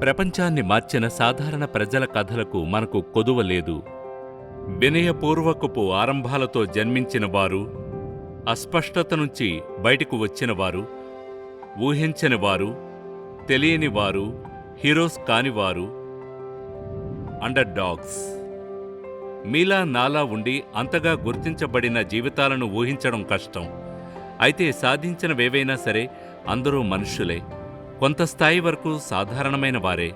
ప్రపంచాన్ని మార్చిన సాధారణ ప్రజల కథలకు మనకు కొదువ లేదు. వినయపూర్వకపు ఆరంభాలతో జన్మించిన వారు అస్పష్టత నుంచి బయటకు వచ్చినవారు ఊహించనివారు ఊహించని వారు తెలియని వారు హీరోస్ కానివారు అండర్ డాగ్స్ మీలా నాలా ఉండి అంతగా గుర్తించబడిన జీవితాలను ఊహించడం కష్టం. అయితే సాధించినవేవైనా సరే అందరూ మనుషులే కొంత స్థాయి వరకు సాధారణమైన వారే.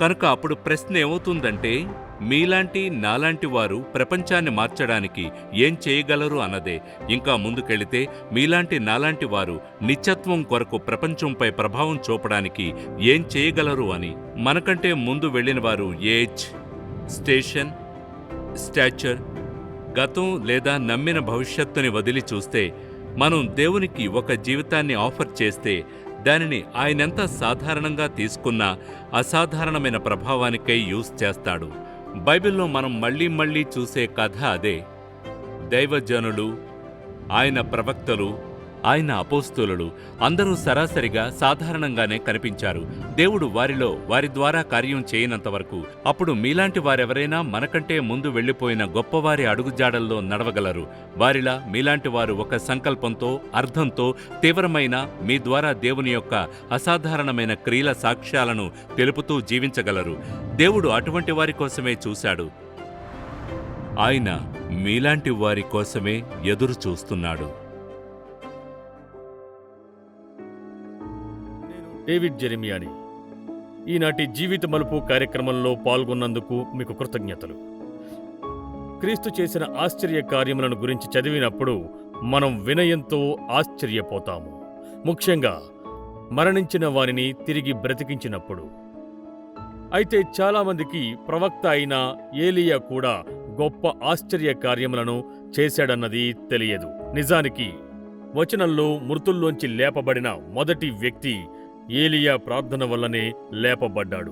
కనుక అప్పుడు ప్రశ్న ఏమవుతుందంటే మీలాంటి నాలాంటి వారు ప్రపంచాన్ని మార్చడానికి ఏం చేయగలరు అన్నదే. ఇంకా ముందుకెళితే మీలాంటి నాలాంటి వారు నిత్యత్వం కొరకు ప్రపంచంపై ప్రభావం చూపడానికి ఏం చేయగలరు అని. మనకంటే ముందు వెళ్ళిన వారు ఏజ్ స్టేషన్ స్టాచర్ గతం లేదా నమ్మిన భవిష్యత్తుని వదిలి చూస్తే మనం దేవునికి ఒక జీవితాన్ని ఆఫర్ చేస్తే దానిని ఆయనెంత సాధారణంగా తీసుకున్నా అసాధారణమైన ప్రభావానికై యూజ్ చేస్తాడు. బైబిల్లో మనం మళ్ళీ మళ్ళీ చూసే కథ అదే. దైవజనులు ఆయన ప్రవక్తలు ఆయన అపోస్తులు అందరూ సరాసరిగా సాధారణంగానే కనిపించారు. దేవుడు వారిలో వారి ద్వారా కార్యం చేయనంత వరకు అప్పుడు మీలాంటి వారెవరైనా మనకంటే ముందు వెళ్ళిపోయిన గొప్పవారి అడుగుజాడల్లో నడవగలరు. వారిలా మీలాంటి వారు ఒక సంకల్పంతో అర్థంతో తీవ్రమైన మీ ద్వారా దేవుని యొక్క అసాధారణమైన క్రియల సాక్ష్యాలను తెలుపుతూ జీవించగలరు. దేవుడు అటువంటి వారి కోసమే చూశాడు. ఆయన మీలాంటి వారి కోసమే ఎదురు చూస్తున్నాడు. డేవిడ్ జెరిమియాని. ఈనాటి జీవిత మలుపు కార్యక్రమంలో పాల్గొన్నందుకు మీకు కృతజ్ఞతలు. క్రీస్తు చేసిన ఆశ్చర్య కార్యములను గురించి చదివినప్పుడు మనం వినయంతో ఆశ్చర్యపోతాము. ముఖ్యంగా మరణించిన వారిని తిరిగి బ్రతికించినప్పుడు. అయితే చాలామందికి ప్రవక్త అయిన ఏలియా కూడా గొప్ప ఆశ్చర్య కార్యములను చేశాడన్నది తెలియదు. నిజానికి వచనంలో మృతుల్లోంచి లేపబడిన మొదటి వ్యక్తి ఏలియా ప్రార్థన వల్లనే లేపబడ్డాడు.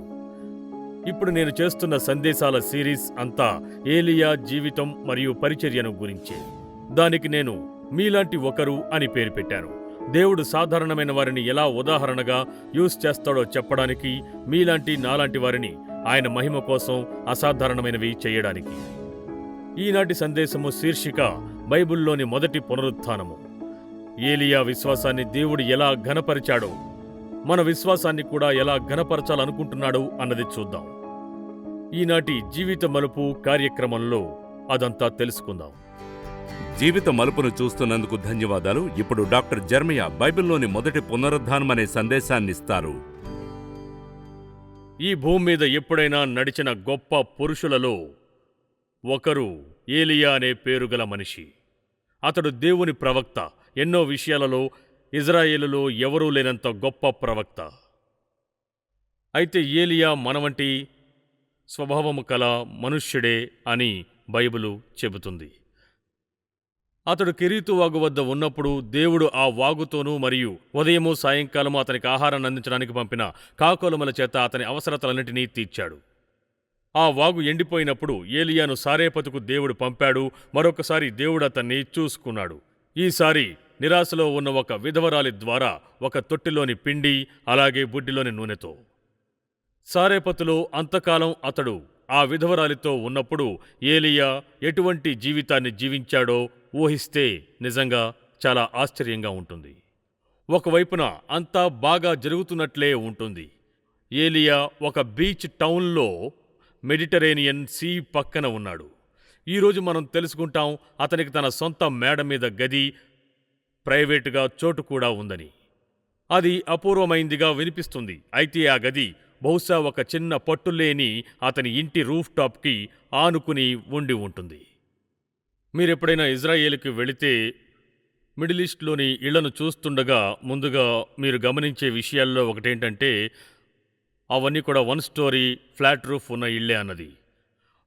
ఇప్పుడు నేను చేస్తున్న సందేశాల సిరీస్ అంతా ఏలియా జీవితం మరియు పరిచర్యను గురించే. దానికి నేను మీలాంటి ఒకరు అని పేరు పెట్టాను. దేవుడు సాధారణమైన వారిని ఎలా ఉదాహరణగా యూస్ చేస్తాడో చెప్పడానికి మీలాంటి నాలాంటి వారిని ఆయన మహిమ కోసం అసాధారణమైనవి చేయడానికి. ఈనాటి సందేశము శీర్షిక బైబిల్లోని మొదటి పునరుత్థానము. ఏలియా విశ్వాసాన్ని దేవుడు ఎలా ఘనపరిచాడో మన విశ్వాసాన్ని కూడా ఎలా ఘనపరచాలనుకుంటున్నాడు అన్నది చూద్దాం. ఈనాటి జీవిత మలుపు కార్యక్రమంలో అదంతా తెలుసుకుందాం. జీవిత మలుపును చూస్తున్నందుకు ధన్యవాదాలు. ఇప్పుడు డాక్టర్ జర్మయ బైబిల్లోని మొదటి పునరుద్ధానం అనే సందేశాన్నిస్తారు. ఈ భూమి మీద ఎప్పుడైనా నడిచిన గొప్ప పురుషులలో ఒకరు ఏలియా అనే పేరుగల మనిషి. అతడు దేవుని ప్రవక్త. ఎన్నో విషయాలలో ఇజ్రాయేలులో ఎవరూ లేనంత గొప్ప ప్రవక్త. అయితే ఏలియా మనవంటి స్వభావము కల మనుష్యుడే అని బైబిలు చెబుతుంది. అతడు కెరీతు వాగు వద్ద ఉన్నప్పుడు దేవుడు ఆ వాగుతోనూ మరియు ఉదయము సాయంకాలము అతనికి ఆహారాన్ని అందించడానికి పంపిన కాకోలముల చేత అతని అవసరతలన్నింటినీ తీర్చాడు. ఆ వాగు ఎండిపోయినప్పుడు ఏలియాను సారేపతుకు దేవుడు పంపాడు మరొకసారి దేవుడు అతన్ని చూసుకున్నాడు. ఈసారి నిరాశలో ఉన్న ఒక విధవరాలి ద్వారా ఒక తొట్టిలోని పిండి అలాగే బుడ్డిలోని నూనెతో. సారేపతులో అంతకాలం అతడు ఆ విధవరాలితో ఉన్నప్పుడు ఏలియా ఎటువంటి జీవితాన్ని జీవించాడో ఊహిస్తే నిజంగా చాలా ఆశ్చర్యంగా ఉంటుంది. ఒకవైపున అంతా బాగా జరుగుతున్నట్లే ఉంటుంది. ఏలియా ఒక బీచ్ టౌన్లో మెడిటరేనియన్ సీ పక్కన ఉన్నాడు. ఈరోజు మనం తెలుసుకుంటాం అతనికి తన సొంత మేడ మీద గది ప్రైవేటుగా చోటు కూడా ఉందని. అది అపూర్వమైందిగా వినిపిస్తుంది. అయితే ఆ గది బహుశా ఒక చిన్న పట్టులేని అతని ఇంటి రూఫ్ టాప్కి ఆనుకుని ఉండి ఉంటుంది. మీరెప్పుడైనా ఇజ్రాయేల్కి వెళితే మిడిల్ ఈస్ట్లోని ఇళ్ళను చూస్తుండగా ముందుగా మీరు గమనించే విషయాల్లో ఒకటేంటంటే అవన్నీ కూడా వన్ స్టోరీ ఫ్లాట్ రూఫ్ ఉన్న ఇళ్ళే అన్నది.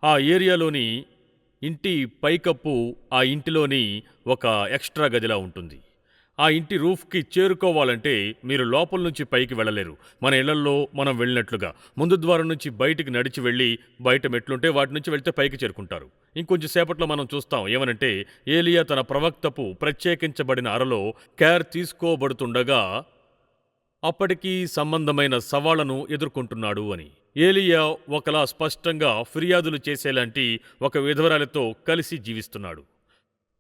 ఆ ఏరియాలోని ఇంటి పైకప్పు ఆ ఇంటిలోని ఒక ఎక్స్ట్రా గదిలా ఉంటుంది. ఆ ఇంటి రూఫ్కి చేరుకోవాలంటే మీరు లోపల నుంచి పైకి వెళ్ళలేరు. మన ఇళ్ళల్లో మనం వెళ్ళినట్లుగా. ముందు ద్వారం నుంచి బయటికి నడిచి వెళ్ళి బయట మెట్లుంటే వాటి నుంచి వెళ్తే పైకి చేరుకుంటారు. ఇంకొంచెం సేపట్లో మనం చూస్తాం ఏమనంటే ఏలియా తన ప్రవక్తపు ప్రత్యేకించబడిన అరలో కేర్ తీసుకోబడుతుండగా అప్పటికీ సంబంధమైన సవాళ్ళను ఎదుర్కొంటున్నాడు అని. ఏలియా ఒకలా స్పష్టంగా ఫిర్యాదులు చేసేలాంటి ఒక విధవరాలితో కలిసి జీవిస్తున్నాడు.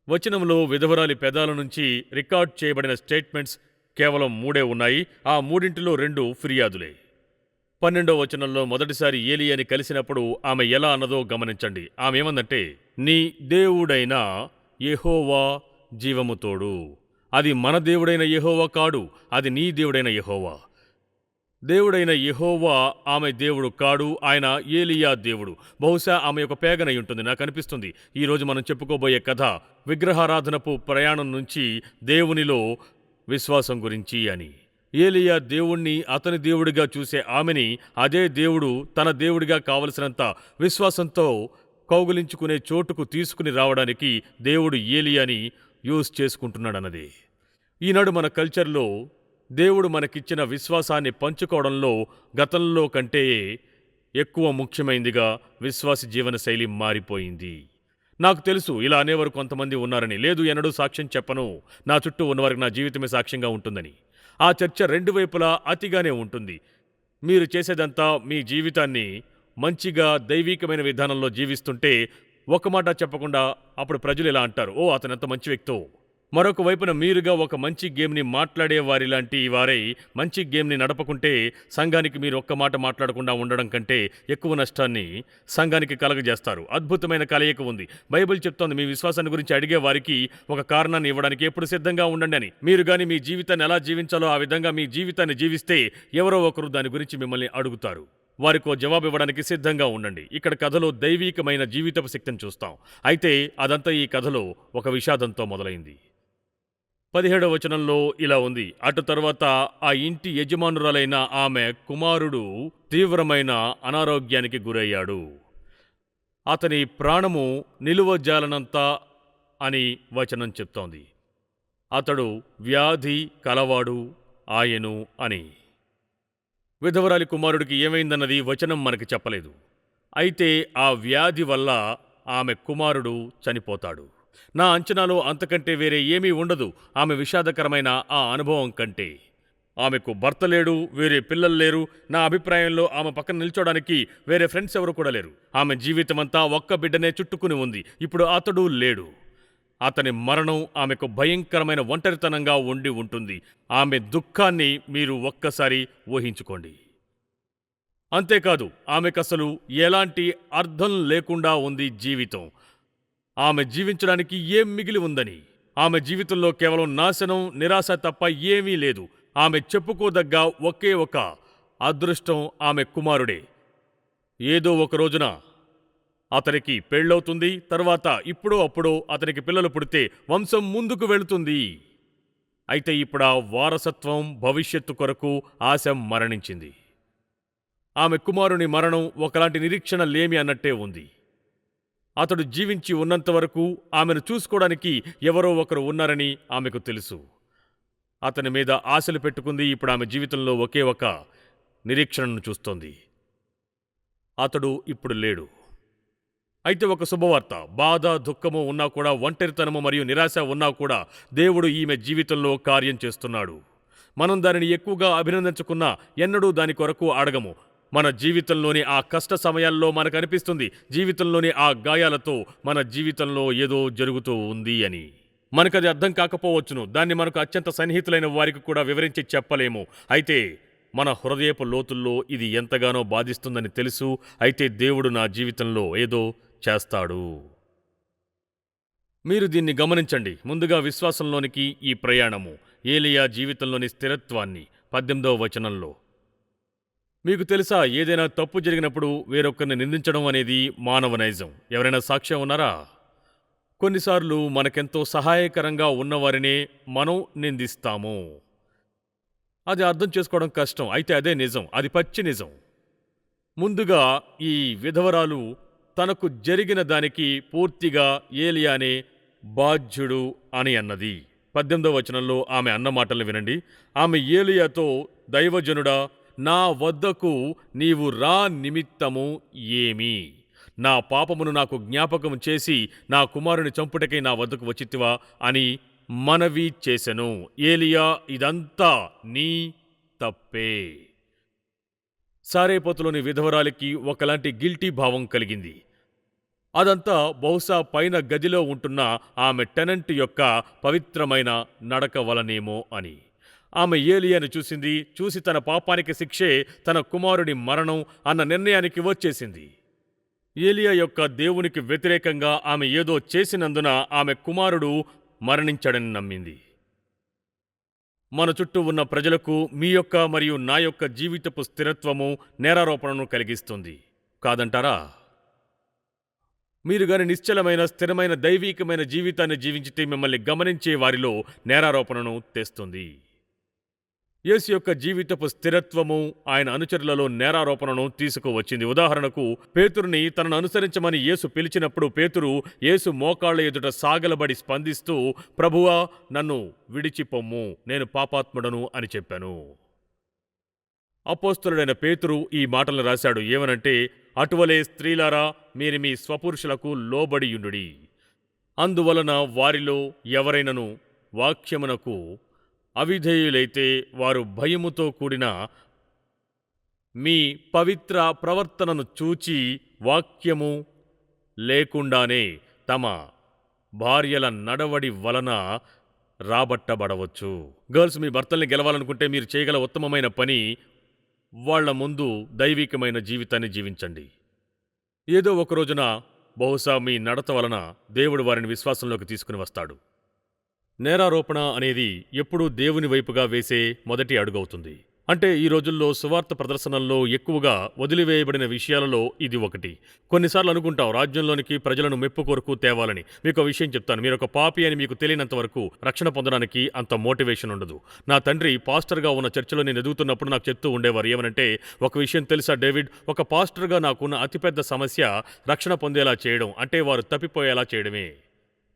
వచనంలో విధవరాలి పెదాల నుంచి రికార్డ్ చేయబడిన స్టేట్మెంట్స్ కేవలం మూడే ఉన్నాయి. ఆ మూడింటిలో రెండు ఫిర్యాదులే. పన్నెండో వచనంలో మొదటిసారి ఏలియాని కలిసినప్పుడు ఆమె ఎలా అన్నదో గమనించండి. ఆమె ఏమందంటే నీ దేవుడైన యెహోవా జీవముతోడు అది మన దేవుడైన యెహోవా కాడు. అది నీ దేవుడైన యెహోవా. దేవుడైన యహోవా ఆమె దేవుడు కాడు ఆయన ఏలియా దేవుడు. బహుశా ఆమె యొక్క పేగనై ఉంటుంది నాకు అనిపిస్తుంది. ఈరోజు మనం చెప్పుకోబోయే కథ విగ్రహారాధనపు ప్రయాణం నుంచి దేవునిలో విశ్వాసం గురించి అని. ఏలియా దేవుణ్ణి అతని దేవుడిగా చూసే ఆమెని అదే దేవుడు తన దేవుడిగా కావలసినంత విశ్వాసంతో కౌగులించుకునే చోటుకు తీసుకుని రావడానికి దేవుడు ఏలియాని యూజ్ చేసుకుంటున్నాడన్నది. ఈనాడు మన కల్చర్లో దేవుడు మనకిచ్చిన విశ్వాసాన్ని పంచుకోవడంలో గతంలో కంటే ఎక్కువ ముఖ్యమైందిగా విశ్వాస జీవనశైలి మారిపోయింది. నాకు తెలుసు ఇలా అనేవారు కొంతమంది ఉన్నారని. లేదు ఎన్నడూ సాక్ష్యం చెప్పను. నా చుట్టూ ఉన్నవారికి నా జీవితమే సాక్ష్యంగా ఉంటుందని. ఆ చర్చ రెండు వైపులా అతిగానే ఉంటుంది. మీరు చేసేదంతా మీ జీవితాన్ని మంచిగా దైవీకమైన విధానంలో జీవిస్తుంటే ఒక మాట చెప్పకుండా అప్పుడు ప్రజలు ఇలా అంటారు ఓ అతను ఎంత మంచి వ్యక్తో. మరొక వైపున మీరుగా ఒక మంచి గేమ్ని మాట్లాడే వారిలాంటి వారై మంచి గేమ్ని నడపకుంటే సంఘానికి మీరు ఒక్క మాట మాట్లాడకుండా ఉండడం కంటే ఎక్కువ నష్టాన్ని సంఘానికి కలగజేస్తారు. అద్భుతమైన కలయిక ఉంది. బైబిల్ చెప్తోంది మీ విశ్వాసాన్ని గురించి అడిగే వారికి ఒక కారణాన్ని ఇవ్వడానికి ఎప్పుడు సిద్ధంగా ఉండండి అని. మీరు కానీ మీ జీవితాన్ని ఎలా జీవించాలో ఆ విధంగా మీ జీవితాన్ని జీవిస్తే ఎవరో ఒకరు దాని గురించి మిమ్మల్ని అడుగుతారు. వారికో జవాబు ఇవ్వడానికి సిద్ధంగా ఉండండి. ఇక్కడ కథలో దైవీకమైన జీవితపు శక్తిని చూస్తాం. అయితే అదంతా ఈ కథలో ఒక విషాదంతో మొదలైంది. పదిహేడవ వచనంలో ఇలా ఉంది. అటు తర్వాత ఆ ఇంటి యజమానురాలైన ఆమె కుమారుడు తీవ్రమైన అనారోగ్యానికి గురయ్యాడు. అతని ప్రాణము నిలువజాలనంత అని వచనం చెప్తోంది. అతడు వ్యాధి కలవాడు ఆయను అని. విధవరాలి కుమారుడికి ఏమైందన్నది వచనం మనకి చెప్పలేదు. అయితే ఆ వ్యాధి వల్ల ఆమె కుమారుడు చనిపోతాడు. నా అంచనాలో అంతకంటే వేరే ఏమీ ఉండదు. ఆమె విషాదకరమైన ఆ అనుభవం కంటే. ఆమెకు భర్త లేడు వేరే పిల్లలు లేరు. నా అభిప్రాయంలో ఆమె పక్కన నిల్చోడానికి వేరే ఫ్రెండ్స్ ఎవరు కూడా లేరు. ఆమె జీవితమంతా ఒక్క బిడ్డనే చుట్టుకుని ఉంది. ఇప్పుడు అతడు లేడు. అతని మరణం ఆమెకు భయంకరమైన ఒంటరితనంగా ఉండి ఉంటుంది. ఆమె దుఃఖాన్ని మీరు ఒక్కసారి ఊహించుకోండి. అంతేకాదు ఆమెకసలు ఎలాంటి అర్థం లేకుండా ఉంది జీవితం. ఆమె జీవించడానికి ఏం మిగిలి ఉందని. ఆమె జీవితంలో కేవలం నాశనం నిరాశ తప్ప ఏమీ లేదు. ఆమె చెప్పుకోదగ్గ ఒకే ఒక అదృష్టం ఆమె కుమారుడే. ఏదో ఒక రోజున అతనికి పెళ్ళవుతుంది తర్వాత ఇప్పుడో అప్పుడో అతనికి పిల్లలు పుడితే వంశం ముందుకు వెళుతుంది. అయితే ఇప్పుడు ఆ వారసత్వం భవిష్యత్తు కొరకు ఆశ మరణించింది. ఆమె కుమారుని మరణం ఒకలాంటి నిరీక్షణ లేమి అన్నట్టే ఉంది. అతడు జీవించి ఉన్నంత వరకు ఆమెను చూసుకోవడానికి ఎవరో ఒకరు ఉన్నారని ఆమెకు తెలుసు. అతని మీద ఆశలు పెట్టుకుంది ఇప్పుడు ఆమె జీవితంలో ఒకే ఒక నిరీక్షణను చూస్తోంది. అతడు ఇప్పుడు లేడు. అయితే ఒక శుభవార్త బాధ దుఃఖము ఉన్నా కూడా ఒంటరితనము మరియు నిరాశ ఉన్నా కూడా దేవుడు ఈమె జీవితంలో కార్యం చేస్తున్నాడు. మనం దానిని ఎక్కువగా అభినందించుకున్నా ఎన్నడూ దాని కొరకు అడగము. మన జీవితంలోని ఆ కష్ట సమయాల్లో మనకు అనిపిస్తుంది జీవితంలోని ఆ గాయాలతో మన జీవితంలో ఏదో జరుగుతూ ఉంది అని. మనకది అర్థం కాకపోవచ్చును. దాన్ని మనకు అత్యంత సన్నిహితులైన వారికి కూడా వివరించి చెప్పలేము. అయితే మన హృదయపు లోతుల్లో ఇది ఎంతగానో బాధిస్తుందని తెలుసు. అయితే దేవుడు నా జీవితంలో ఏదో చేస్తాడు. మీరు దీన్ని గమనించండి. ముందుగా విశ్వాసంలోనికి ఈ ప్రయాణము. ఏలియా జీవితంలోని స్థిరత్వాన్ని. పద్దెనిమిదవ వచనంలో. మీకు తెలుసా ఏదైనా తప్పు జరిగినప్పుడు వేరొకరిని నిందించడం అనేది మానవ నైజం. ఎవరైనా సాక్ష్యం ఉన్నారా? కొన్నిసార్లు మనకెంతో సహాయకరంగా ఉన్నవారినే మనం నిందిస్తాము. అది అర్థం చేసుకోవడం కష్టం. అయితే అదే నిజం. అది పచ్చి నిజం. ముందుగా ఈ విధవరాలు తనకు జరిగిన దానికి పూర్తిగా ఏలియానే బాధ్యుడు అని అన్నది. పద్దెనిమిదవ వచనంలో ఆమె అన్న మాటలు వినండి. ఆమె ఏలియాతో దైవజనుడా నా వద్దకు నీవు రా నిమిత్తము ఏమి? నా పాపమును నాకు జ్ఞాపకం చేసి నా కుమారుని చంపుటకై నా వద్దకు వచ్చితివా అని మనవి చేసెను. ఏలియా ఇదంతా నీ తప్పే. సారేపోతులోని విధవరాలికి ఒకలాంటి గిల్టీ భావం కలిగింది. అదంతా బహుశా పైన గదిలో ఉంటున్న ఆమె టెనెంట్ యొక్క పవిత్రమైన నడక వలనేమో అని. ఆమె ఏలియాను చూసింది. చూసి తన పాపానికి శిక్షే తన కుమారుడి మరణం అన్న నిర్ణయానికి వచ్చేసింది. ఏలియా యొక్క దేవునికి వ్యతిరేకంగా ఆమె ఏదో చేసినందున ఆమె కుమారుడు మరణించాడని నమ్మింది. మన చుట్టూ ఉన్న ప్రజలకు మీ యొక్క మరియు నా యొక్క జీవితపు స్థిరత్వము నేరారోపణను కలిగిస్తుంది. కాదంటారా? మీరు గాని నిశ్చలమైన స్థిరమైన దైవీకమైన జీవితాన్ని జీవించితే మిమ్మల్ని గమనించే వారిలో నేరారోపణను తెస్తుంది. యేసు యొక్క జీవితపు స్థిరత్వము ఆయన అనుచరులలో నేరారోపణను తీసుకువచ్చింది. ఉదాహరణకు పేతురుని తనను అనుసరించమని యేసు పిలిచినప్పుడు పేతురు యేసు మోకాళ్ళ ఎదుట సాగలబడి స్పందిస్తూ ప్రభువా నన్ను విడిచిపొమ్ము నేను పాపాత్ముడను అని చెప్పాను. అపోస్తులుడైన పేతురు ఈ మాటలను రాశాడు. ఏమనంటే అటువలే స్త్రీలారా మీరు మీ స్వపురుషులకు లోబడియుండుడి అందువలన వారిలో ఎవరైనను వాక్యమునకు అవిధేయులైతే వారు భయముతో కూడిన మీ పవిత్ర ప్రవర్తనను చూచి వాక్యము లేకుండానే తమ భార్యల నడవడి వలన రాబట్టబడవచ్చు. గర్ల్స్ మీ భర్తల్ని గెలవాలనుకుంటే మీరు చేయగల ఉత్తమమైన పని వాళ్ళ ముందు దైవికమైన జీవితాన్ని జీవించండి. ఏదో ఒక రోజున బహుశా మీ నడత వలన దేవుడు వారిని విశ్వాసంలోకి తీసుకుని వస్తాడు. నేరారోపణ అనేది ఎప్పుడూ దేవుని వైపుగా వేసే మొదటి అడుగవుతుంది. అంటే ఈ రోజుల్లో సువార్త ప్రదర్శనల్లో ఎక్కువగా వదిలివేయబడిన విషయాలలో ఇది ఒకటి. కొన్నిసార్లు అనుకుంటాం రాజ్యంలోనికి ప్రజలను మెప్పు కొరకు తేవాలని. మీకు విషయం చెప్తాను. మీరు ఒక పాపి అని మీకు తెలియనంత వరకు రక్షణ పొందడానికి అంత మోటివేషన్ ఉండదు. నా తండ్రి పాస్టర్గా ఉన్న చర్చలో నేను ఎదుగుతున్నప్పుడు నాకు చెప్తూ ఉండేవారు ఏమనంటే ఒక విషయం తెలుసా డేవిడ్? ఒక పాస్టర్గా నాకున్న అతిపెద్ద సమస్య రక్షణ పొందేలా చేయడం. అంటే వారు తప్పిపోయేలా చేయడమే.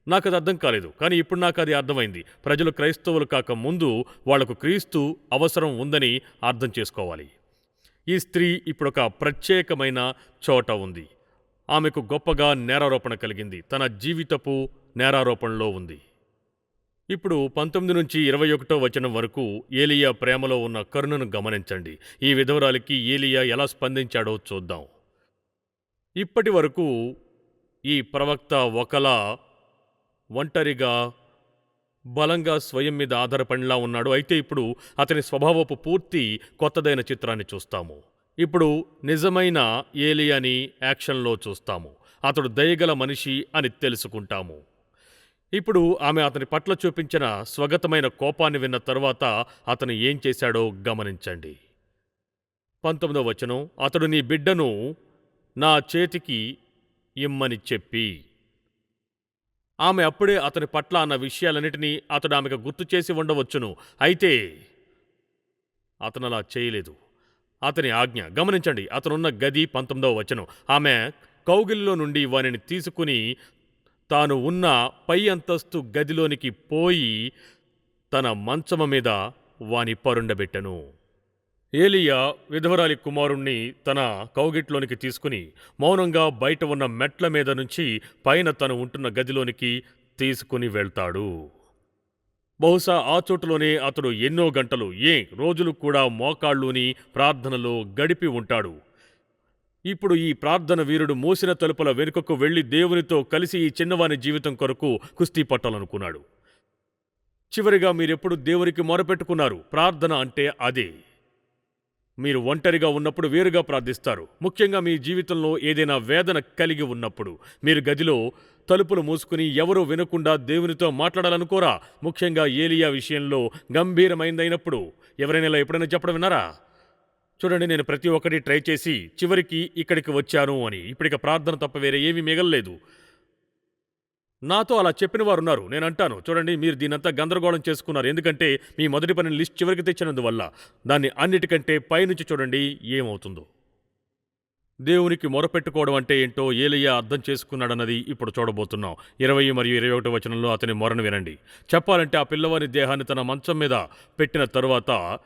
నాకు అది అర్థం కాలేదు కానీ ఇప్పుడు నాకు అది అర్థమైంది. ప్రజలు క్రైస్తవులు కాక ముందు వాళ్ళకు క్రీస్తు అవసరం ఉందని అర్థం చేసుకోవాలి. ఈ స్త్రీ ఇప్పుడు ఒక ప్రత్యేకమైన చోట ఉంది. ఆమెకు గొప్పగా నేరారోపణ కలిగింది. తన జీవితపు నేరారోపణలో ఉంది. ఇప్పుడు పంతొమ్మిది నుంచి ఇరవై ఒకటో వచనం వరకు ఏలియా ప్రేమలో ఉన్న కరుణను గమనించండి. ఈ విధవరాలికి ఏలియా ఎలా స్పందించాడో చూద్దాం. ఇప్పటి వరకు ఈ ప్రవక్త ఒకలా ఒంటరిగా బలంగా స్వయం మీద ఆధారపడిలా ఉన్నాడు. అయితే ఇప్పుడు అతని స్వభావపు పూర్తి కొత్తదైన చిత్రాన్ని చూస్తాము. ఇప్పుడు నిజమైన ఏలియాని యాక్షన్లో చూస్తాము. అతడు దయగల మనిషి అని తెలుసుకుంటాము. ఇప్పుడు ఆమె అతని పట్ల చూపించిన స్వగతమైన కోపాన్ని విన్న తర్వాత అతను ఏం చేశాడో గమనించండి. పంతొమ్మిదవ వచనం అతడు నీ బిడ్డను నా చేతికి ఇమ్మని చెప్పి. ఆమె అప్పుడే అతని పట్ల అన్న విషయాలన్నిటినీ అతడు ఆమెకు గుర్తు చేసి ఉండవచ్చును. అయితే అతను అలా చేయలేదు. అతని ఆజ్ఞ గమనించండి అతనున్న గది పంతొమ్మిదవ వచనం. ఆమె కౌగిలిలో నుండి వానిని తీసుకుని తాను ఉన్న పై అంతస్తు గదిలోనికి పోయి తన మంచమ మీద వాని పరుండబెట్టెను. ఏలియా విధవరాలి కుమారుణ్ణి తన కౌగిట్లోనికి తీసుకుని మౌనంగా బయట ఉన్న మెట్ల మీద నుంచి పైన తను ఉంటున్న గదిలోనికి తీసుకుని వెళ్తాడు. బహుశా ఆ చోటులోనే అతడు ఎన్నో గంటలు ఏ రోజులు కూడా మోకాళ్ళుని ప్రార్థనలో గడిపి ఉంటాడు. ఇప్పుడు ఈ ప్రార్థన వీరుడు మూసిన తలుపుల వెనుకకు వెళ్ళి దేవునితో కలిసి ఈ చిన్నవాని జీవితం కొరకు కుస్తీ పట్టాలనుకున్నాడు. చివరిగా మీరెప్పుడు దేవునికి మొరపెట్టుకున్నారు? ప్రార్థన అంటే అదే. మీరు ఒంటరిగా ఉన్నప్పుడు వేరుగా ప్రార్థిస్తారు. ముఖ్యంగా మీ జీవితంలో ఏదైనా వేదన కలిగి ఉన్నప్పుడు. మీరు గదిలో తలుపులు మూసుకుని ఎవరూ వినకుండా దేవునితో మాట్లాడాలనుకోరా? ముఖ్యంగా ఏలియా విషయంలో గంభీరమైందైనప్పుడు. ఎవరైనా ఇలా ఎప్పుడైనా చెప్పడం విన్నారా? చూడండి నేను ప్రతి ఒక్కటి ట్రై చేసి చివరికి ఇక్కడికి వచ్చాను అని. ఇప్పటిక ప్రార్థన తప్ప వేరే ఏమీ మిగలలేదు. నాతో అలా చెప్పిన వారు ఉన్నారు నేను అంటాను చూడండి మీరు దీనంతా గందరగోళం చేసుకున్నారు. ఎందుకంటే మీ మొదటి పని లిస్ట్ చివరికి తెచ్చినందువల్ల దాన్ని అన్నిటికంటే పైనుంచి చూడండి ఏమవుతుందో. దేవునికి మొరపెట్టుకోవడం అంటే ఏంటో ఏలయ్య అర్థం చేసుకున్నాడన్నది ఇప్పుడు చూడబోతున్నాం. ఇరవై మరియు ఇరవై ఒకటి వచనంలో అతని మొరను వినండి. చెప్పాలంటే ఆ పిల్లవాని దేహాన్ని తన మంచం మీద పెట్టిన తరువాత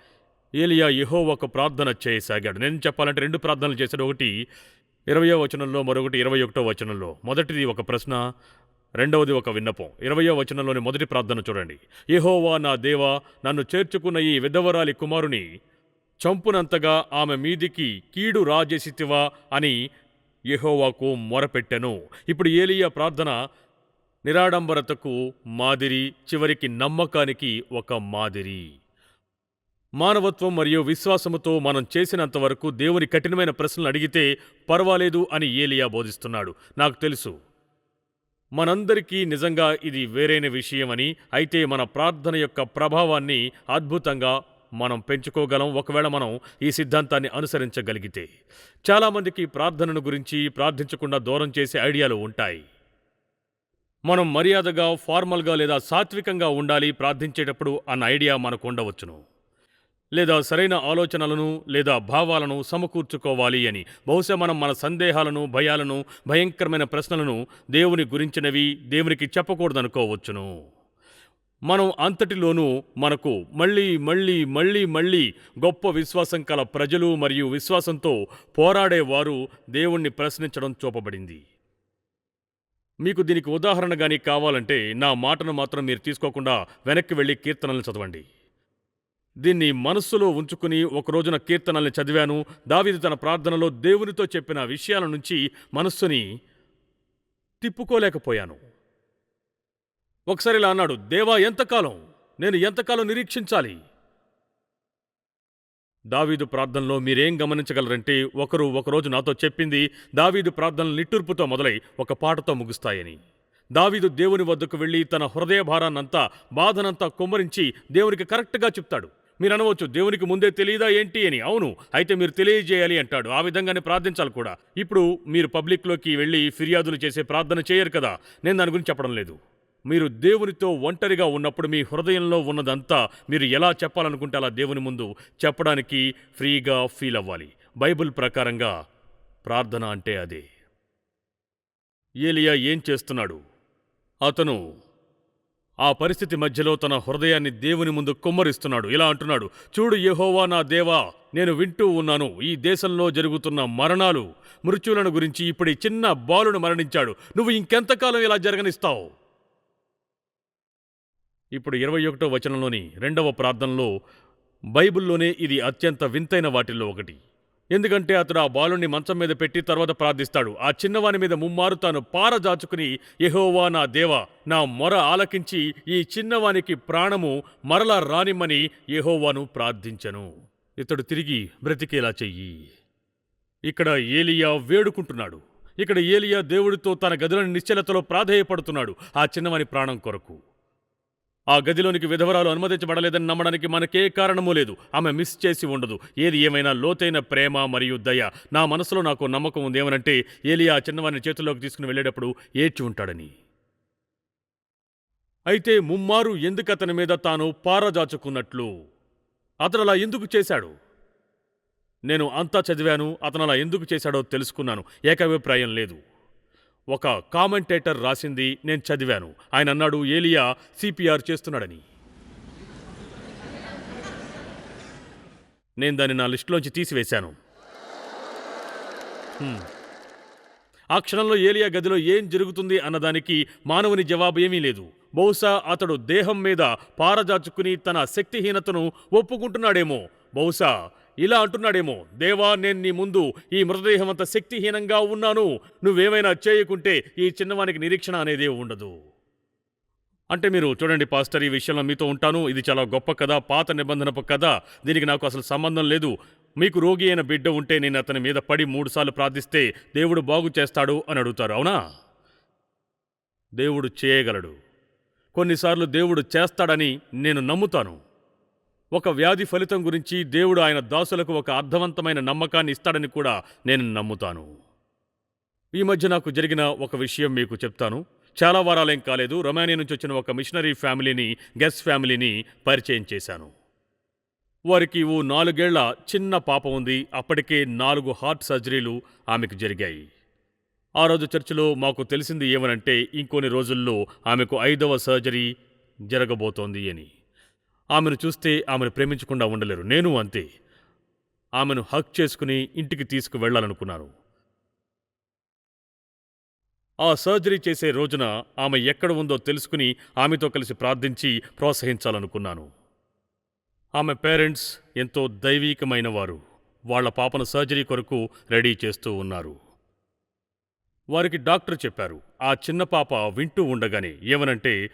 ఏలియా యహో ఒక ప్రార్థన చేయసాగాడు. నేను చెప్పాలంటే రెండు ప్రార్థనలు చేశాడు. ఒకటి ఇరవయో వచనంలో మరొకటి ఇరవై ఒకటో వచనంలో. మొదటిది ఒక ప్రశ్న రెండవది ఒక విన్నపం. ఇరవయో వచనంలోని మొదటి ప్రార్థన చూడండి. ఏహోవా నా దేవా నన్ను చేర్చుకున్న ఈ విధవరాలి కుమారుని చంపునంతగా ఆమె మీదికి కీడు రాజేసితివా అని యహోవాకు మొరపెట్టెను. ఇప్పుడు ఏలియా ప్రార్థన నిరాడంబరతకు మాదిరి చివరికి నమ్మకానికి ఒక మాదిరి. మానవత్వం మరియు విశ్వాసముతో మనం చేసినంత వరకు దేవుని కఠినమైన ప్రశ్నలు అడిగితే పర్వాలేదు అని ఏలియా బోధిస్తున్నాడు. నాకు తెలుసు. మనందరికీ నిజంగా ఇది వేరైన విషయమని అయితే మన ప్రార్థన యొక్క ప్రభావాన్ని అద్భుతంగా మనం పెంచుకోగలం. ఒకవేళ మనం ఈ సిద్ధాంతాన్ని అనుసరించగలిగితే చాలామందికి ప్రార్థనను గురించి ప్రార్థించకుండా దూరం చేసే ఐడియాలు ఉంటాయి. మనం మర్యాదగా ఫార్మల్గా లేదా సాత్వికంగా ఉండాలి ప్రార్థించేటప్పుడు అన్న ఐడియా మనకు ఉండవచ్చును. లేదా సరైన ఆలోచనలను లేదా భావాలను సమకూర్చుకోవాలి అని. బహుశా మనం మన సందేహాలను భయాలను భయంకరమైన ప్రశ్నలను దేవుని గురించినవి దేవునికి చెప్పకూడదనుకోవచ్చును. మనం అంతటిలోనూ మనకు మళ్ళీ మళ్ళీ మళ్ళీ మళ్ళీ గొప్ప విశ్వాసం కల ప్రజలు మరియు విశ్వాసంతో పోరాడేవారు దేవుణ్ణి ప్రశ్నించడం చూపబడింది. మీకు దీనికి ఉదాహరణగాని కావాలంటే నా మాటను మాత్రం మీరు తీసుకోకుండా వెనక్కి వెళ్ళి కీర్తనలు చదవండి. దీన్ని మనస్సులో ఉంచుకుని ఒక రోజున కీర్తనల్ని చదివాను. దావీదు తన ప్రార్థనలో దేవునితో చెప్పిన విషయాల నుంచి మనస్సుని తిప్పుకోలేకపోయాను. ఒకసారి ఇలా అన్నాడు దేవా ఎంతకాలం? నేను ఎంతకాలం నిరీక్షించాలి? దావీదు ప్రార్థనలో మీరేం గమనించగలరంటే ఒకరు ఒకరోజు నాతో చెప్పింది దావీదు ప్రార్థనలు నిట్టూర్పుతో మొదలై ఒక పాటతో ముగుస్తాయని. దావీదు దేవుని వద్దకు వెళ్ళి తన హృదయ భారాన్నంతా బాధనంతా కుమ్మరించి దేవునికి కరెక్ట్గా చెప్తాడు. మీరు అనవచ్చు దేవునికి ముందే తెలియదా ఏంటి అని. అవును అయితే మీరు తెలియజేయాలి అంటాడు. ఆ విధంగానే ప్రార్థించాలి కూడా. ఇప్పుడు మీరు పబ్లిక్లోకి వెళ్ళి ఫిర్యాదులు చేసే ప్రార్థన చేయరు కదా. నేను దాని గురించి చెప్పడం లేదు. మీరు దేవునితో ఒంటరిగా ఉన్నప్పుడు మీ హృదయంలో ఉన్నదంతా మీరు ఎలా చెప్పాలనుకుంటే అలా దేవుని ముందు చెప్పడానికి ఫ్రీగా ఫీల్ అవ్వాలి. బైబిల్ ప్రకారంగా ప్రార్థన అంటే అదే. ఏలియా ఏం చేస్తున్నాడు? అతను ఆ పరిస్థితి మధ్యలో తన హృదయాన్ని దేవుని ముందు కుమ్మరిస్తున్నాడు. ఇలా అంటున్నాడు చూడు యహోవా నా దేవా నేను వింటూ ఉన్నాను. ఈ దేశంలో జరుగుతున్న మరణాలు మృత్యులను గురించి ఇప్పుడు చిన్న బాలుడు మరణించాడు. నువ్వు ఇంకెంతకాలం ఇలా జరగనిస్తావు? ఇప్పుడు ఇరవై ఒకటో వచనంలోని రెండవ ప్రార్థనలో బైబిల్లోనే ఇది అత్యంత వింతైన వాటిల్లో ఒకటి. ఎందుకంటే అతడు ఆ బాలుని మంచం మీద పెట్టి తర్వాత ప్రార్థిస్తాడు. ఆ చిన్నవాని మీద ముమ్మారు తాను పారజాచుకుని యెహోవా నా దేవ నా మొర ఆలకించి ఈ చిన్నవానికి ప్రాణము మరలా రానిమ్మని యెహోవాను ప్రార్థించెను. ఇతడు తిరిగి బ్రతికేలా చెయ్యి. ఇక్కడ ఏలియా వేడుకుంటున్నాడు. ఇక్కడ ఏలియా దేవుడితో తన గదులను నిశ్చలతలో ప్రాధేయపడుతున్నాడు. ఆ చిన్నవాని ప్రాణం కొరకు. ఆ గదిలోనికి విధవరాలు అనుమతించబడలేదని నమ్మడానికి మనకే కారణమూ లేదు. ఆమె మిస్ చేసి ఉండదు. ఏది ఏమైనా లోతైన ప్రేమ మరియు దయ నా మనసులో నాకు నమ్మకం ఉంది ఏమనంటే ఏలియా ఆ చిన్నవారిని చేతుల్లోకి తీసుకుని వెళ్ళేటప్పుడు ఏడ్చి ఉంటాడని. అయితే ముమ్మారు ఎందుకు అతని మీద తాను పారజాచుకున్నట్లు? అతను అలా ఎందుకు చేశాడు? నేను అంతా చదివాను అతను అలా ఎందుకు చేశాడో తెలుసుకున్నాను. ఏకాభిప్రాయం లేదు. ఒక కామెంటేటర్ రాసింది నేను చదివాను. ఆయన అన్నాడు ఏలియా సిపిఆర్ చేస్తున్నాడని. నేను దాన్ని నా లిస్టులోంచి తీసివేశాను. ఆ క్షణంలో ఏలియా గదిలో ఏం జరుగుతుంది అన్నదానికి మానవుని జవాబు ఏమీ లేదు. బహుశా అతడు దేహం మీద పారజాచుకుని తన శక్తిహీనతను ఒప్పుకుంటున్నాడేమో. బహుశా ఇలా అంటున్నాడేమో దేవా నేను నీ ముందు ఈ మృతదేహం అంత శక్తిహీనంగా ఉన్నాను. నువ్వేమైనా చేయకుంటే ఈ చిన్నవానికి నిరీక్షణ అనేది ఉండదు. అంటే మీరు చూడండి పాస్టర్ ఈ విషయంలో మీతో ఉంటాను. ఇది చాలా గొప్ప కథ పాత నిబంధనపు కథ. దీనికి నాకు అసలు సంబంధం లేదు. మీకు రోగి అయిన బిడ్డ ఉంటే నేను అతని మీద పడి మూడుసార్లు ప్రార్థిస్తే దేవుడు బాగు చేస్తాడు అని అడుగుతారు. అవునా? దేవుడు చేయగలడు. కొన్నిసార్లు దేవుడు చేస్తాడని నేను నమ్ముతాను. ఒక వ్యాధి ఫలితం గురించి దేవుడు ఆయన దాసులకు ఒక అర్థవంతమైన నమ్మకాన్ని ఇస్తాడని కూడా నేను నమ్ముతాను. ఈ మధ్య నాకు జరిగిన ఒక విషయం మీకు చెప్తాను. చాలా వారాలేం కాలేదు. రొమానియా నుంచి వచ్చిన ఒక మిషనరీ ఫ్యామిలీని గెస్ట్ ఫ్యామిలీని పరిచయం చేశాను. వారికి ఓ నాలుగేళ్ళ చిన్న పాప ఉంది. అప్పటికే నాలుగు హార్ట్ సర్జరీలు ఆమెకు జరిగాయి. ఆ రోజు చర్చిలో మాకు తెలిసింది ఏమనంటే ఇంకొన్ని రోజుల్లో ఆమెకు ఐదవ సర్జరీ జరగబోతోంది అని. ఆమెను చూస్తే ఆమెను ప్రేమించకుండా ఉండలేరు. నేను అంతే. ఆమెను హక్ చేసుకుని ఇంటికి తీసుకువెళ్ళాలనుకున్నాను ఆ సర్జరీ చేసే రోజున ఆమె ఎక్కడ ఉందో తెలుసుకుని ఆమెతో కలిసి ప్రార్థించి ప్రోత్సహించాలనుకున్నాను. ఆమె పేరెంట్స్ ఎంతో దైవీకమైన వారు వాళ్ళ పాపను సర్జరీ కొరకు రెడీ చేస్తూ ఉన్నారు. వారికి డాక్టర్ చెప్పారు. ఆ చిన్న పాప వింటూ ఉండగానే ఏమనంటే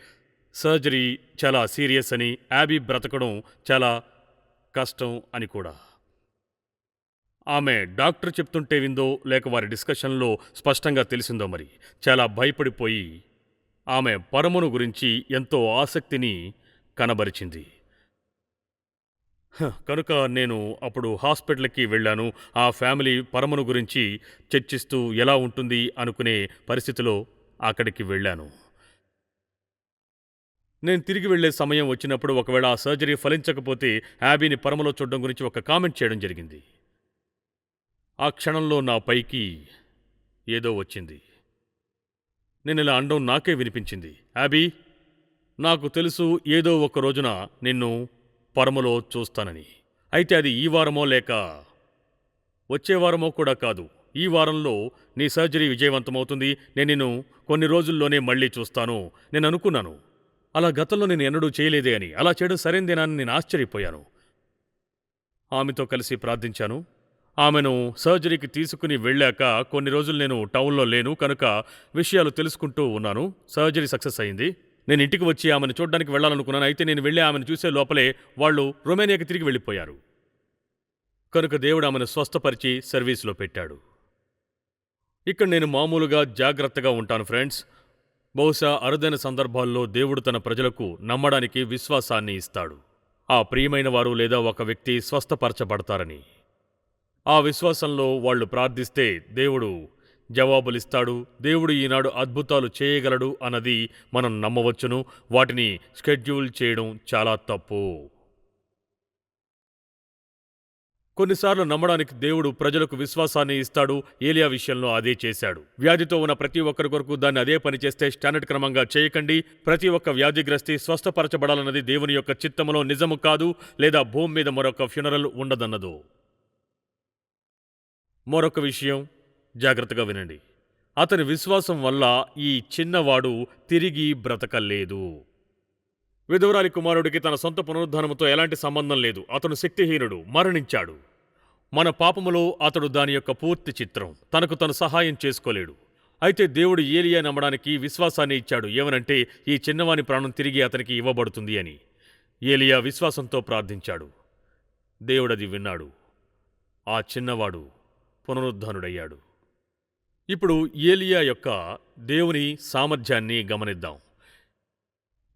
సర్జరీ చాలా సీరియస్ అని యాబీ బ్రతకడం చాలా కష్టం అని కూడా. ఆమె డాక్టర్ చెప్తుంటే విందో లేక వారి డిస్కషన్లో స్పష్టంగా తెలిసిందో మరి? చాలా భయపడిపోయి ఆమె పరమును గురించి ఎంతో ఆసక్తిని కనబరిచింది. హ, కనుక నేను అప్పుడు హాస్పిటల్కి వెళ్ళాను. ఆ ఫ్యామిలీ పరమును గురించి చర్చిస్తూ ఎలా ఉంటుంది అనుకునే పరిస్థితిలో అక్కడికి వెళ్ళాను. నేను తిరిగి వెళ్ళే సమయం వచ్చినప్పుడు ఒకవేళ ఆ సర్జరీ ఫలించకపోతే యాబీని పరమలో చూడడం గురించి ఒక కామెంట్ చేయడం జరిగింది. ఆ క్షణంలో నా పైకి ఏదో వచ్చింది. నేను ఇలా అండం నాకే వినిపించింది. యాబీ నాకు తెలుసు ఏదో ఒక రోజున నిన్ను పరమలో చూస్తానని. అయితే అది ఈ వారమో లేక వచ్చే వారమో కూడా కాదు. ఈ వారంలో నీ సర్జరీ విజయవంతమవుతుంది. నేను నిన్ను కొన్ని రోజుల్లోనే మళ్ళీ చూస్తాను. నేను అనుకున్నాను. అలా గతంలో నేను ఎన్నడూ చేయలేదే అని అలా చేయడం సరైందేనా అని నేను ఆశ్చర్యపోయాను. ఆమెతో కలిసి ప్రార్థించాను. ఆమెను సర్జరీకి తీసుకుని వెళ్ళాక కొన్ని రోజులు నేను టౌన్లో లేను కనుక విషయాలు తెలుసుకుంటూ ఉన్నాను. సర్జరీ సక్సెస్ అయింది. నేను ఇంటికి వచ్చి ఆమెను చూడడానికి వెళ్ళాలనుకున్నాను. అయితే నేను వెళ్ళి ఆమెను చూసే లోపలే వాళ్ళు రొమేనియాకి తిరిగి వెళ్ళిపోయారు. కనుక దేవుడు ఆమెను స్వస్థపరిచి సర్వీస్లో పెట్టాడు. ఇక్కడ నేను మామూలుగా జాగ్రత్తగా ఉంటాను ఫ్రెండ్స్. బహుశా అరుదైన సందర్భాల్లో దేవుడు తన ప్రజలకు నమ్మడానికి విశ్వాసాన్ని ఇస్తాడు. ఆ ప్రియమైన వారు లేదా ఒక వ్యక్తి స్వస్థపరచబడతారని. ఆ విశ్వాసంలో వాళ్ళు ప్రార్థిస్తే దేవుడు జవాబులిస్తాడు దేవుడు ఈనాడు అద్భుతాలు చేయగలడు అన్నది మనం నమ్మవచ్చును వాటిని షెడ్యూల్ చేయడం చాలా తప్పు. కొన్నిసార్లు నమ్మడానికి దేవుడు ప్రజలకు విశ్వాసాన్ని ఇస్తాడు. ఏలియా విషయంలో అదే చేశాడు. వ్యాధితో ఉన్న ప్రతి ఒక్కరి కొరకు దాన్ని అదే పని చేస్తే స్టాండర్డ్ క్రమంగా చేయకండి. ప్రతి ఒక్క వ్యాధిగ్రస్తి స్వస్థపరచబడాలన్నది దేవుని యొక్క చిత్తములో నిజము కాదు లేదా భూమి మీద మరొక ఫ్యునరల్ ఉండదన్నదు. మరొక విషయం జాగ్రత్తగా వినండి. అతని విశ్వాసం వల్ల ఈ చిన్నవాడు తిరిగి బ్రతకలేదు. విధవరాలి కుమారుడికి తన సొంత పునరుద్ధానముతో ఎలాంటి సంబంధం లేదు. అతను శక్తిహీనుడు మరణించాడు. మన పాపములో అతడు దాని యొక్క పూర్తి చిత్రం. తనకు తను సహాయం చేసుకోలేడు. అయితే దేవుడు ఏలియా నమ్మడానికి విశ్వాసాన్ని ఇచ్చాడు. ఏమనంటే ఈ చిన్నవాని ప్రాణం తిరిగి అతనికి ఇవ్వబడుతుంది అని. ఏలియా విశ్వాసంతో ప్రార్థించాడు. దేవుడది విన్నాడు. ఆ చిన్నవాడు పునరుద్ధానుడయ్యాడు. ఇప్పుడు ఏలియా యొక్క దేవుని సామర్థ్యాన్ని గమనిద్దాం.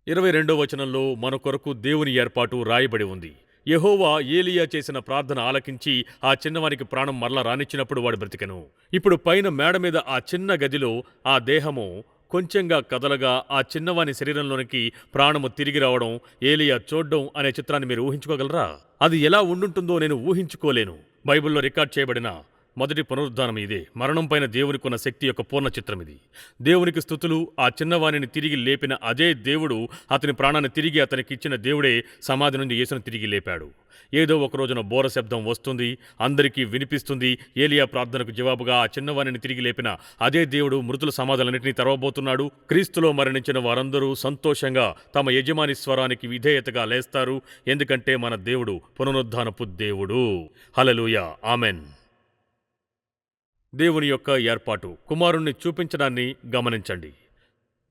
ఇరవై రెండో వచనంలో మన కొరకు దేవుని ఏర్పాటు రాయబడి ఉంది. యహోవా ఏలియా చేసిన ప్రార్థన ఆలకించి ఆ చిన్నవానికి ప్రాణం మరలా రానిచ్చినప్పుడు వాడు బ్రతికెను. ఇప్పుడు పైన మేడ మీద ఆ చిన్న గదిలో ఆ దేహము కొంచెంగా కదలగా ఆ చిన్నవాని శరీరంలోనికి ప్రాణము తిరిగి రావడం ఏలియా చూడ్డం అనే చిత్రాన్ని మీరు ఊహించుకోగలరా? అది ఎలా ఉండుంటుందో నేను ఊహించుకోలేను. బైబిల్లో రికార్డ్ చేయబడిన మొదటి పునరుద్ధానం ఇదే. మరణం పైన దేవునికున్న శక్తి యొక్క పూర్ణ చిత్రం ఇది దేవునికి స్థుతులు ఆ చిన్నవాణిని తిరిగి లేపిన అదే దేవుడు అతని ప్రాణాన్ని తిరిగి అతనికి ఇచ్చిన దేవుడే సమాధి నుండి యేసును తిరిగి లేపాడు. ఏదో ఒక రోజున బోర శబ్దం వస్తుంది అందరికీ వినిపిస్తుంది. ఏలియా ప్రార్థనకు జవాబుగా ఆ చిన్నవాణిని తిరిగి లేపిన అదే దేవుడు మృతుల సమాధులన్నింటినీ తెరవబోతున్నాడు. క్రీస్తులో మరణించిన వారందరూ సంతోషంగా తమ యజమాని స్వరానికి విధేయతగా లేస్తారు. ఎందుకంటే మన దేవుడు పునరుద్ధానపు దేవుడు. Hallelujah amen. దేవుని యొక్క ఏర్పాటు. కుమారుణ్ణి చూపించడాన్ని గమనించండి.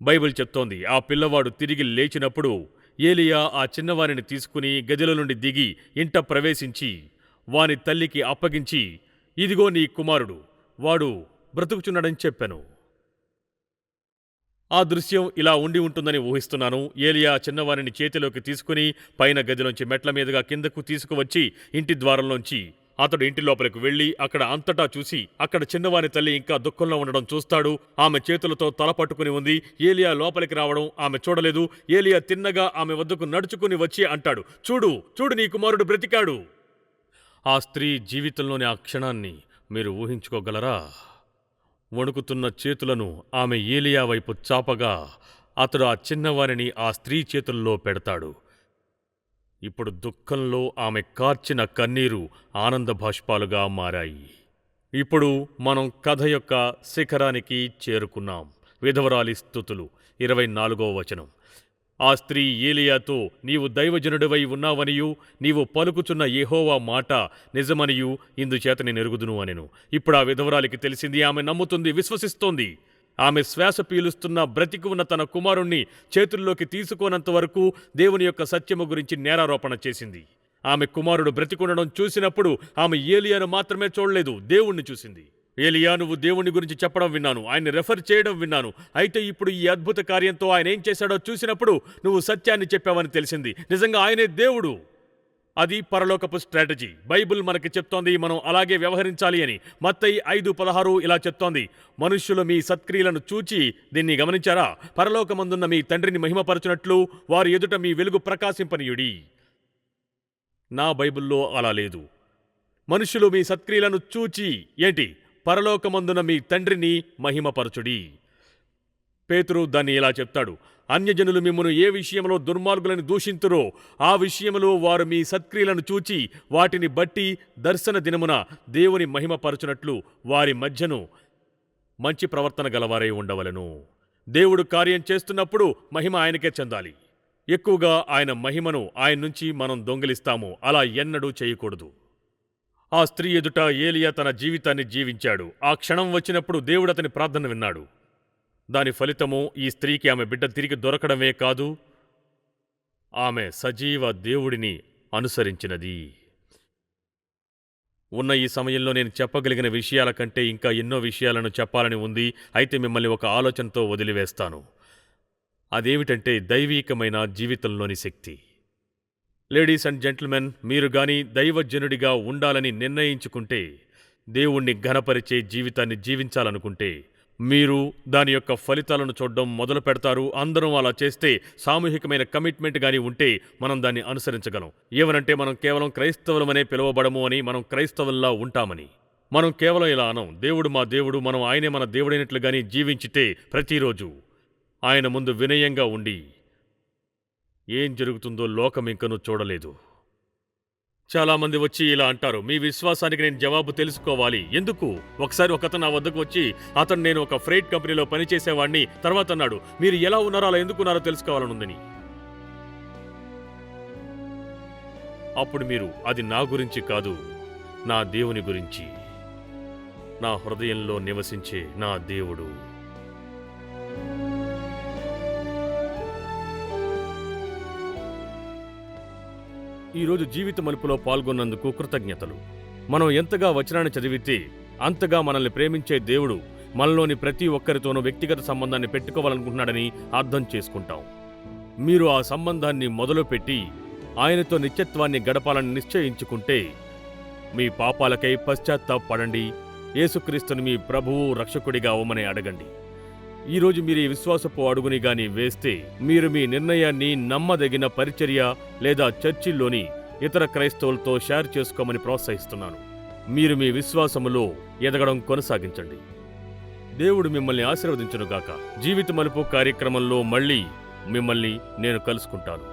బైబిల్ చెప్తోంది ఆ పిల్లవాడు తిరిగి లేచినప్పుడు ఏలియా ఆ చిన్నవారిని తీసుకుని గదిలో నుండి దిగి ఇంట ప్రవేశించి వాని తల్లికి అప్పగించి ఇదిగో నీ కుమారుడు వాడు బ్రతుకుచున్నాడని చెప్పాను. ఆ దృశ్యం ఇలా ఉండి ఉంటుందని ఊహిస్తున్నాను. ఏలియా చిన్నవారిని చేతిలోకి తీసుకుని పైన గదిలోంచి మెట్ల మీదుగా కిందకు తీసుకువచ్చి ఇంటి ద్వారంలోంచి అతడు ఇంటి లోపలికి వెళ్ళి అక్కడ అంతటా చూసి అక్కడ చిన్నవాని తల్లి ఇంకా దుఃఖంలో ఉండడం చూస్తాడు. ఆమె చేతులతో తల పట్టుకుని ఉంది. ఏలియా లోపలికి రావడం ఆమె చూడలేదు. ఏలియా తిన్నగా ఆమె వద్దకు నడుచుకుని వచ్చి అంటాడు చూడు చూడు నీ కుమారుడు బ్రతికాడు. ఆ స్త్రీ జీవితంలోని ఆ క్షణాన్ని మీరు ఊహించుకోగలరా? వణుకుతున్న చేతులను ఆమె ఏలియా వైపు చాపగా అతడు ఆ చిన్నవారిని ఆ స్త్రీ చేతుల్లో పెడతాడు. ఇప్పుడు దుఃఖంలో ఆమె కార్చిన కన్నీరు ఆనంద భాష్పాలుగా మారాయి. ఇప్పుడు మనం కథ యొక్క శిఖరానికి చేరుకున్నాం. విధవరాలి స్థుతులు ఇరవై నాలుగో వచనం. ఆ స్త్రీ ఏలియాతో నీవు దైవజనుడివై ఉన్నావనియు నీవు పలుకుచున్న ఏహోవా మాట నిజమనియు ఇందుచేతని నెరుగుదును అనెను. ఇప్పుడు ఆ విధవరాలికి తెలిసింది ఆమె నమ్ముతుంది విశ్వసిస్తోంది. ఆమె శ్వాస పీలుస్తున్న బ్రతికి ఉన్న తన కుమారుణ్ణి చేతుల్లోకి తీసుకోనంత వరకు దేవుని యొక్క సత్యము గురించి నేరారోపణ చేసింది. ఆమె కుమారుడు బ్రతికుండడం చూసినప్పుడు ఆమె ఏలియాను మాత్రమే చూడలేదు దేవుణ్ణి చూసింది. ఏలియా నువ్వు దేవుని గురించి చెప్పడం విన్నాను ఆయన్ని రెఫర్ చేయడం విన్నాను. అయితే ఇప్పుడు ఈ అద్భుత కార్యంతో ఆయన ఏం చేశాడో చూసినప్పుడు నువ్వు సత్యాన్ని చెప్పావని తెలిసింది. నిజంగా ఆయనే దేవుడు. అది పరలోకపు స్ట్రాటజీ. బైబిల్ మనకి చెప్తోంది మనం అలాగే వ్యవహరించాలి అని. మత్తయి ఐదు పదహారు ఇలా చెప్తోంది. మనుష్యులు మీ సత్క్రియలను చూచి దీన్ని గమనించారా? పరలోకమందున్న మీ తండ్రిని మహిమపరచునట్లు వారి ఎదుట మీ వెలుగు ప్రకాశింపనీయుడి. నా బైబిల్లో అలా లేదు. మనుషులు మీ సత్క్రియలను చూచి ఏంటి? పరలోకమందున మీ తండ్రిని మహిమపరచుడి. పేతురు దాన్ని ఇలా చెప్తాడు. అన్యజనులు మిమ్మను ఏ విషయంలో దుర్మార్గులను దూషింతురో ఆ విషయంలో వారు మీ సత్క్రియలను చూచి వాటిని బట్టి దర్శన దినమున దేవుని మహిమపరచునట్లు వారి మధ్యను మంచి ప్రవర్తన గలవారై ఉండవలను. దేవుడు కార్యం చేస్తున్నప్పుడు మహిమ ఆయనకే చెందాలి. ఎక్కువగా ఆయన మహిమను ఆయన నుంచి మనం దొంగిలిస్తాము. అలా ఎన్నడూ చేయకూడదు. ఆ స్త్రీ ఎదుట ఏలియా తన జీవితాన్ని జీవించాడు. ఆ క్షణం వచ్చినప్పుడు దేవుడు అతని ప్రార్థన విన్నాడు. దాని ఫలితము ఈ స్త్రీకి ఆమె బిడ్డ తిరిగి దొరకడమే కాదు ఆమె సజీవ దేవుడిని అనుసరించినది. ఉన్న ఈ సమయంలో నేను చెప్పగలిగిన విషయాల కంటే ఇంకా ఎన్నో విషయాలను చెప్పాలని ఉంది. అయితే మిమ్మల్ని ఒక ఆలోచనతో వదిలివేస్తాను. అదేమిటంటే దైవీకమైన జీవితంలోని శక్తి. లేడీస్ అండ్ జెంటిల్మెన్ మీరు గాని దైవజనుడిగా ఉండాలని నిర్ణయించుకుంటే దేవుణ్ణి ఘనపరిచే జీవితాన్ని జీవించాలనుకుంటే మీరు దాని యొక్క ఫలితాలను చూడడం మొదలు పెడతారు. అందరం అలా చేస్తే సామూహికమైన కమిట్మెంట్ కానీ ఉంటే మనం దాన్ని అనుసరించగలం. ఏమనంటే మనం కేవలం క్రైస్తవులమనే పిలువబడము అని మనం క్రైస్తవుల్లా ఉంటామని. మనం కేవలం ఇలా అనం. దేవుడు మా దేవుడు మనం ఆయనే మన దేవుడైనట్లుగాని జీవించితే ప్రతిరోజు ఆయన ముందు వినయంగా ఉండి ఏం జరుగుతుందో లోకం ఇంకనూ చూడలేదు. చాలామంది వచ్చి ఇలా అంటారు మీ విశ్వాసానికి నేను జవాబు తెలుసుకోవాలి. ఎందుకు? ఒకసారి ఒకతను నా వద్దకు వచ్చి అతను నేను ఒక ఫ్రైట్ కంపెనీలో పనిచేసేవాడిని. తర్వాత అన్నాడు మీరు ఎలా ఉన్నారో అలా ఎందుకున్నారో తెలుసుకోవాలనుందని అప్పుడు మీరు అది నా గురించి కాదు నా దేవుని గురించి. నా హృదయంలో నివసించే నా దేవుడు. ఈరోజు జీవిత మలుపులో పాల్గొన్నందుకు కృతజ్ఞతలు. మనం ఎంతగా వచనాన్ని చదివితే అంతగా మనల్ని ప్రేమించే దేవుడు మనలోని ప్రతి ఒక్కరితోనూ వ్యక్తిగత సంబంధాన్ని పెట్టుకోవాలనుకుంటున్నాడని అర్థం చేసుకుంటాం. మీరు ఆ సంబంధాన్ని మొదలుపెట్టి ఆయనతో నిత్యత్వాన్ని గడపాలని నిశ్చయించుకుంటే మీ పాపాలకై పశ్చాత్తాపడండి యేసుక్రీస్తుని మీ ప్రభువు రక్షకుడిగా అవ్వమని అడగండి. ఈరోజు మీరు ఈ విశ్వాసపు అడుగుని గాని వేస్తే మీరు మీ నిర్ణయాన్ని నమ్మదగిన పరిచర్య లేదా చర్చిల్లోని ఇతర క్రైస్తవులతో షేర్ చేసుకోమని ప్రోత్సహిస్తున్నాను. మీరు మీ విశ్వాసములో ఎదగడం కొనసాగించండి. దేవుడు మిమ్మల్ని ఆశీర్వదించునుగాక. జీవిత మలుపు కార్యక్రమంలో మళ్ళీ మిమ్మల్ని నేను కలుసుకుంటాను.